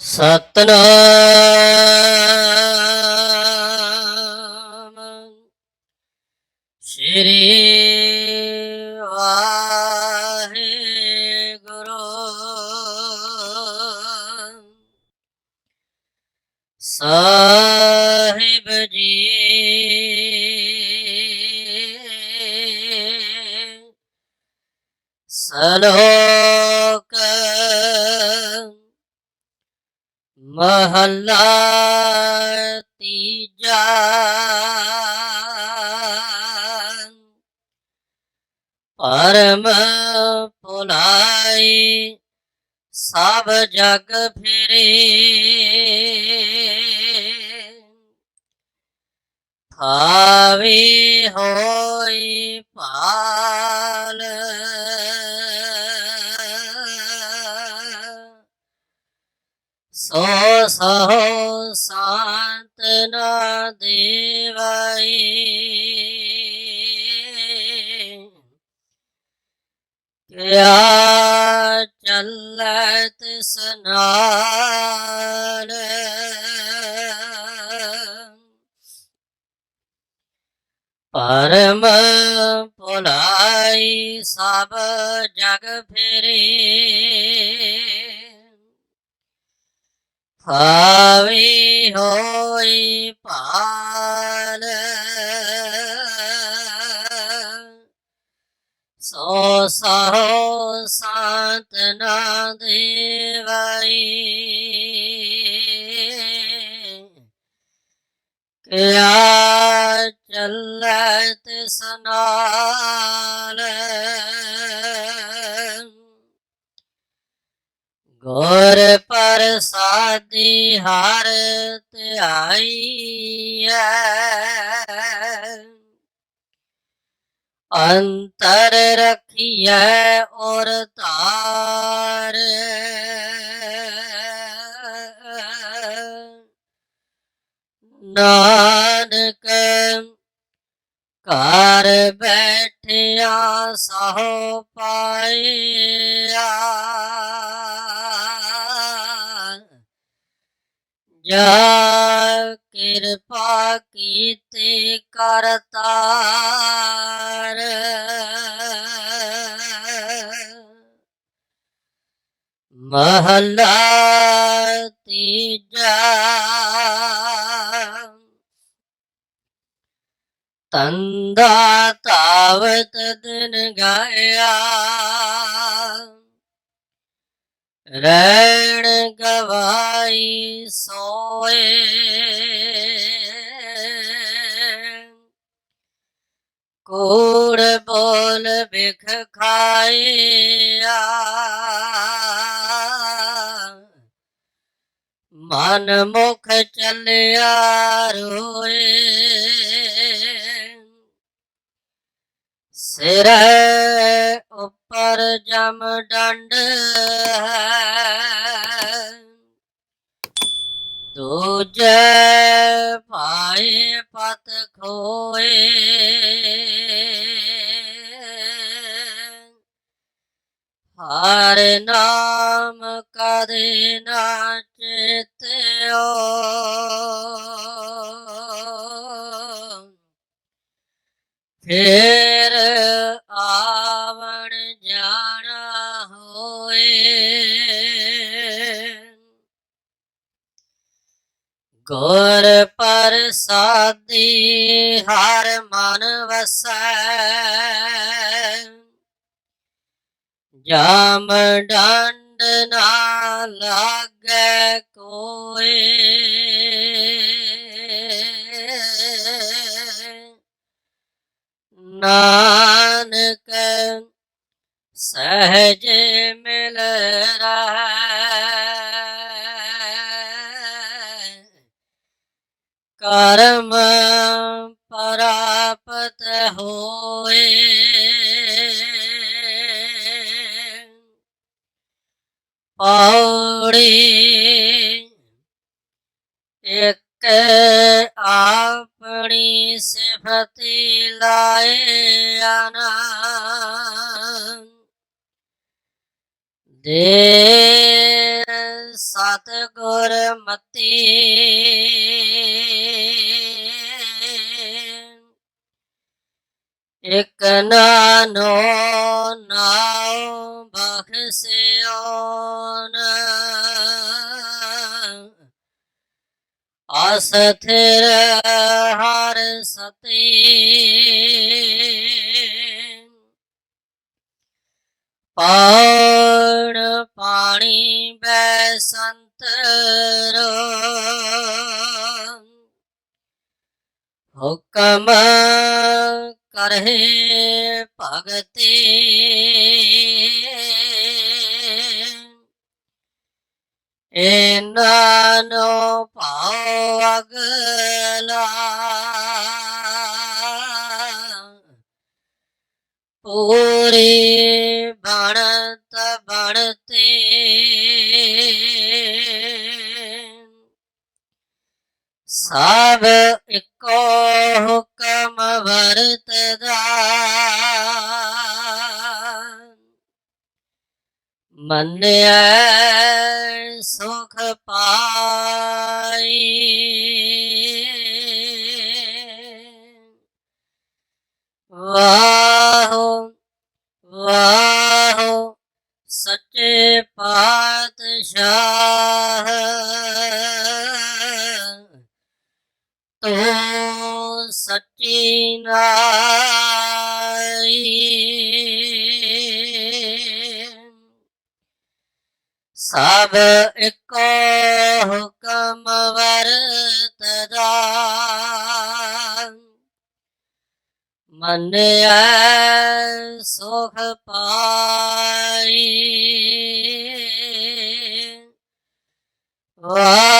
ਸਤਨਾਮ। ਸ਼੍ਰੀ ਵਾਹਿਗੁਰੂ। ਸਾਹਿਬ ਮਹੱਲਾ ਤੀਜਾ। ਪਰਮ ਭੁਲਾਈ ਸਭ ਜਗ ਫਿਰੇ। ਹਾਵੇ ਹੋਈ ਪਾਲ ਸੋ ਸੋ ਸੰਤ ਨਾ ਦੇਵਾਈ। ਕਿਆ ਚੱਲਤ ਸਨਾਲ ਪਰਮ ਭੁਲਾਈ ਸਭ ਜਗ ਫਿਰੇ। ਹਾਵੀ ਹੋਈ ਪਾਲ ਸੋ ਸਹੋ ਸੰਤ ਨਾ ਦੇਵਾਈ। ਕਿਆ ਚੱਲਤ ਸਨਾਲ ਗੁਰ ਪ੍ਰਸਾਦੀ ਹਰ ਧਿਆਈ ਅੰਤਰ ਰਖੀਐ ਔਰ ਤਾਰ ਨਾਨਕ ਘਰ ਬੈਠਿਆ ਸਹੁ ਪਾਇਆ। ਜਾ ਕਿਰਪਾ ਕੀਤੇ ਕਰਤਾਰ ਮਹਲਾ ਤੀਜਾ। ਤੰਦਾ ਤਾਵਤ ਦਿਨ ਗਾਇਆ। ਰੈਣ ਗਵਾਈ ਸੋਏ। ਕੋੜ ਬੋਲ ਬਿਖ ਖਾਇਆ। ਮਨ ਮੁਖ ਚਲਿਆ ਰੋਏ। ਸਿਰ ਪਰ ਜਮ ਡੰਡ ਹੈ। ਦੂਜੇ ਭਾਏ ਪਤ ਖੋਏ। ਹਰ ਨਾਮ ਕਦੇ ਨਾ ਚੇਤਿਓ। ਫੇਰ ਗੁਰ ਪ੍ਰਸਾਦੀ ਹਰ ਮਨ ਵਸੈ। ਜਾਮ ਡੰਡ ਨਾ ਲਾਗੈ ਕੋਏ ਨਾਨਕ ਸਹਜ ਮਿਲ ਰਹਾ। ਕਰਮ ਪ੍ਰਾਪਤ ਹੋਏ। ਪੌੜੀ ਇੱਕ ਆਪਣੀ ਸਿਫਤੀ ਲਾਏ ਆਨੰਦ ਦੇ ਸਤ ਗੁਰ ਮਤੀ ਇਕ ਨਾਨੋ ਨਾਉ ਬਖਸਿਓਨ। ਅਸਥਿਰ ਹਰ ਸਤੀ। ਪਾਣ ਪਾਣੀ ਬੈ ਸੰਤਰ ਹੁਕਮ ਕਰਹਿ ਭਗਤੀ। ਇਹਨਾਂ ਨੂੰ ਅਗਲਾ ਪੂਰੀ ਬਣਤ ਬਣਤੇ। ਸਭ ਇੱਕੋ ਮੰਨਿਆ ਸੁਖ ਪਾਈ। ਵਾਹੋ ਵਾਹੋ ਸੱਚੇ ਪਾਤਸ਼ਾਹ ਤੂੰ ਸੱਚੀ ਨਾਈ ਸਭ ਇੱਕੋ ਹੁਕਮ ਵਰਤਦਾ ਮੰਨਿਆ ਸੁਖ ਪਾਈ। ਵਾਹੋ